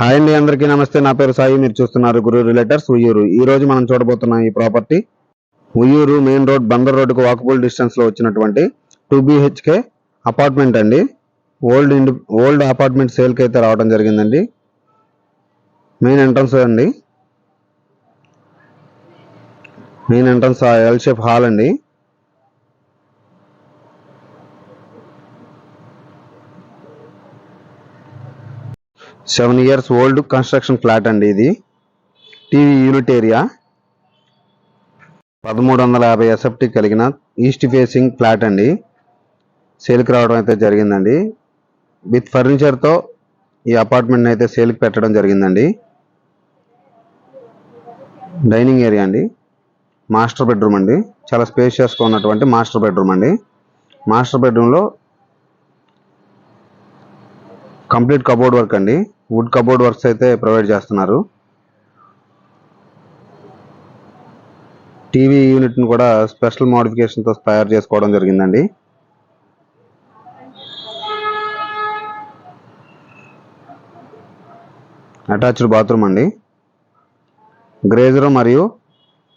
Hi అండి అందరికీ నమస్తే. నా పేరు సాయి మీరు చూస్తున్నారు గురు రిలేటర్స్ ఉయ్యూరు. ఈ రోజు మనం చూడబోతున్న ఈ property Uyyuru main road Bandar రోడ్డుకు వాకబుల్ డిస్టెన్స్లో వచ్చినటువంటి టూ బిహెచ్కే అపార్ట్మెంట్ అండి. ఓల్డ్ ఇండి ఓల్డ్ అపార్ట్మెంట్ సేల్కి అయితే రావడం జరిగిందండి. మెయిన్ ఎంట్రన్స్ అండి. Main entrance L shape hall అండి. Seven years old construction flat అండి ఇది. TV unit area. పదమూడు వందల యాభై ఎస్ఎఫ్టీ కలిగిన ఈస్ట్ ఫేసింగ్ ఫ్లాట్ అండి. సేల్కి రావడం అయితే జరిగిందండి. విత్ ఫర్నిచర్తో ఈ అపార్ట్మెంట్ అయితే సేల్కి పెట్టడం జరిగిందండి. డైనింగ్ ఏరియా అండి. మాస్టర్ బెడ్రూమ్ అండి. చాలా స్పేషియస్గా ఉన్నటువంటి మాస్టర్ బెడ్రూమ్ అండి. మాస్టర్ బెడ్రూమ్లో కంప్లీట్ కబోర్డ్ వర్క్ అండి. వుడ్ కబోర్డ్ వర్క్స్ అయితే ప్రొవైడ్ చేస్తున్నారు. టీవీ యూనిట్ని కూడా స్పెషల్ మోడిఫికేషన్తో తయారు చేసుకోవడం జరిగిందండి. అటాచ్డ్ బాత్రూమ్ అండి. గ్రేజర్ మరియు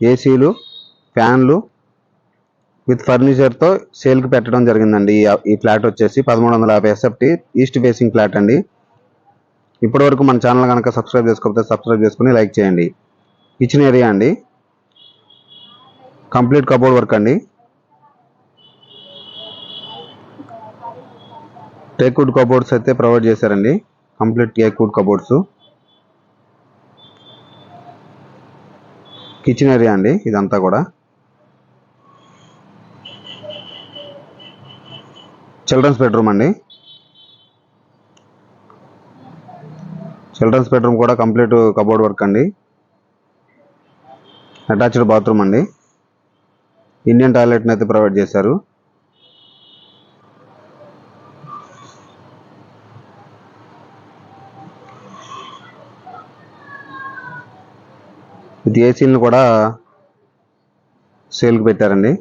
ఏసీలు ఫ్యాన్లు విత్ ఫర్నిచర్తో సేల్కి పెట్టడం జరిగిందండి. ఈ- ఫ్లాట్ వచ్చేసి పదమూడు వందల యాభై ఎస్ఎఫ్టీ ఈస్ట్ ఫేసింగ్ ఫ్లాట్ అండి. ఇప్పటివరకు మన ఛానల్ కనుక సబ్స్క్రైబ్ చేసుకోకపోతే సబ్స్క్రైబ్ చేసుకుని లైక్ చేయండి. కిచెన్ ఏరియా అండి. కంప్లీట్ కబోర్డ్ వర్క్ అండి. టేక్వుడ్ కబోర్డ్స్ అయితే ప్రొవైడ్ చేశారండి. Complete teakwood cupboards. Kitchen area అండి ఇదంతా కూడా. చిల్డ్రన్స్ బెడ్రూమ్ అండి. చిల్డ్రన్స్ బెడ్రూమ్ కూడా కంప్లీట్ కబోర్డ్ వర్క్ అండి. అటాచ్డ్ బాత్రూమ్ అండి. ఇండియన్ టాయిలెట్ని అయితే ప్రొవైడ్ చేశారు. ఇది ఏసీలను కూడా సేల్కి పెట్టారండి.